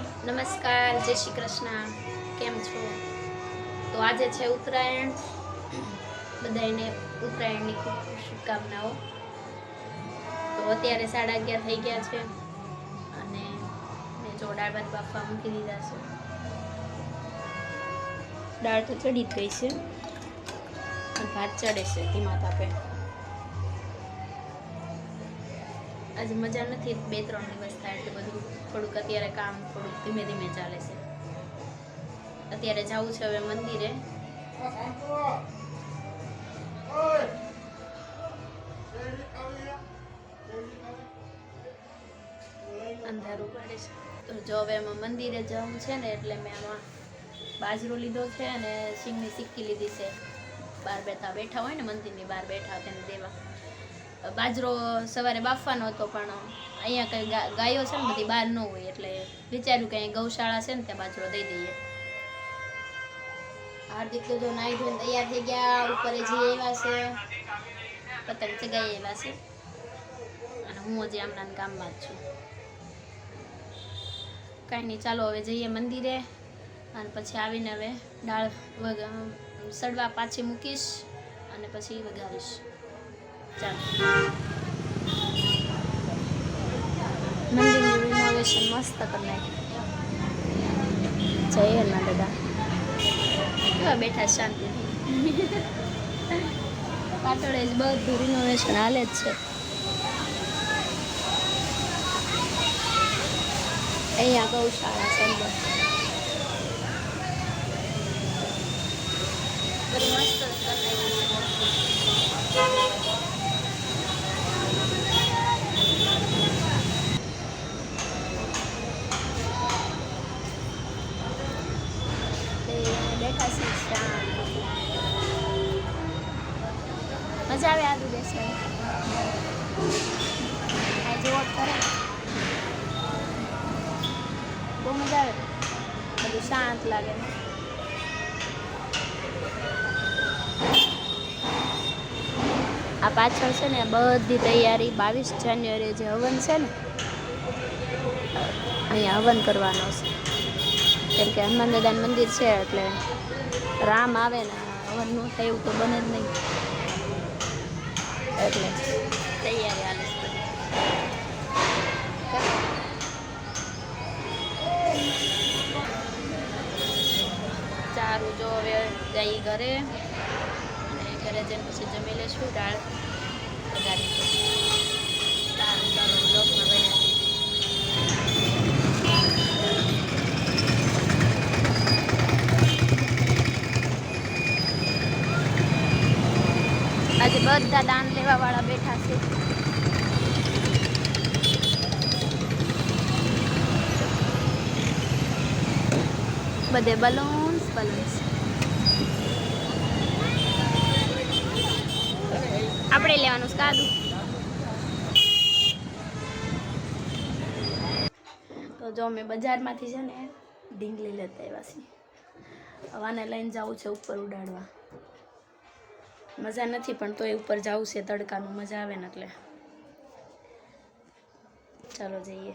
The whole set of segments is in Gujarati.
નમસ્કાર, જય શ્રી કૃષ્ણ. કેમ છો? તો આજે છે ઉત્તરાયણ. બધાને ઉત્તરાયણની ખૂબ ખૂબ શુભકામનાઓ. તો અત્યારે સાડા અગિયાર થઈ ગયા છે અને મેં જો દાળ ભાત બાફવા મૂકી દીધા છે. દાળ તો ચડી જ ગઈ છે ભાત ચડે છે, ધીમા તાપે. આજે મજા નથી, બે ત્રણ દિવસ થાય એટલે બધું થોડુંક અત્યારે કામ થોડુંક ધીમે ધીમે ચાલે છે. અત્યારે જવું છે હવે મંદિરે. અંધારું પડે છે. તો જો હવે એમાં મંદિરે જવું છે ને એટલે મેં આમાં બાજરો લીધો છે અને સિંગની સિક્કી લીધી છે. બહાર બેઠા બેઠા હોય ને મંદિરની બહાર બેઠા તેને દેવા. બાજરો સવારે બાફવાનો હતો, પણ અહીંયા કંઈ ગાયો છે ને બધી બહાર ન હોય, એટલે વિચાર્યું કે અહીંયા ગૌશાળા છે ને, ત્યાં બાજરો દઈ દઈએ. હાર્દિક તો જો નાઈ ધોઈને તૈયાર થઈ ગયા, ઉપર જઈ આવ્યા છે, પતંગ ચગાઈ આવ્યા છે. અને હું હજી આમના ગામમાં જ છું. કાંઈ નહીં, ચાલો હવે જઈએ મંદિરે. અને પછી આવીને હવે દાળ સડવા પાછી મૂકીશ અને પછી વઘારીશ. ચાલો. મંદિરનું મસ્ત કરી નાખ્યું. જય હનુમાન દાદા. કેવા બેઠા શાંતિથી પાટોળે જ બધું રિનોવેશન હાલે જ છે. અહીંયા ગૌશાળા છે અંદર. મસ્ત જ કરી નાખ્યું છે. તે બેઠા છે શાંત મજા આવે આદુ બેસે આ જેવો કરે. બહુ મજા આવે. બધું શાંત લાગે. આ પાછળ છે ને બધી તૈયારી બાવીસ જાન્યુઆરી જે હવન છે ને, અહીંયા હવન કરવાનો છે. કેમ કે હનુમાન દાદાનું મંદિર છે એટલે રામ આવે ને, હવન ન થાય એવું તો બને જ નહીં. એટલે તૈયારી હાલે. સારું જો હવે જઈ ઘરે અને ઘરે જઈને પછી જમી લઈશું, દાળ વઘારી સારું ચાલો બ્લોગમાં બન્યા આજે બધા દાન લેવા વાળા બેઠા છે. બધે બલૂન્સ બલૂન્સ આપણે લેવાનું છે તો જો અમે બજારમાંથી છે ને ઢીંગલી લેતા આવ્યા છીએ. હવાને લઈને જવું છે ઉપર ઉડાડવા. મજા નથી પણ તોય ઉપર જવું છે તડકાનું મજા આવે ને એટલે. ચાલો જઈએ.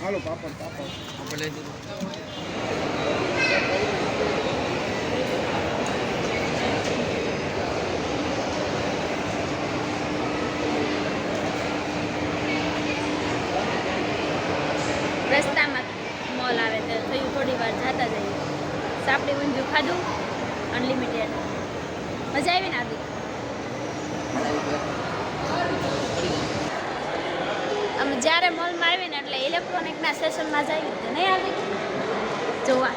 હાલો પાપડ પાપડ રસ્તામાં મોલ આવે તો થયું થોડી વાર જતા જઈએ. સાપડી ઊંધિયું ખાધું અનલિમિટેડ મજા આવી ને આવી મોલમાં આવીને એટલે ઇલેક્ટ્રોનિકના સેશનમાં તો નહીં આવી? જોવા.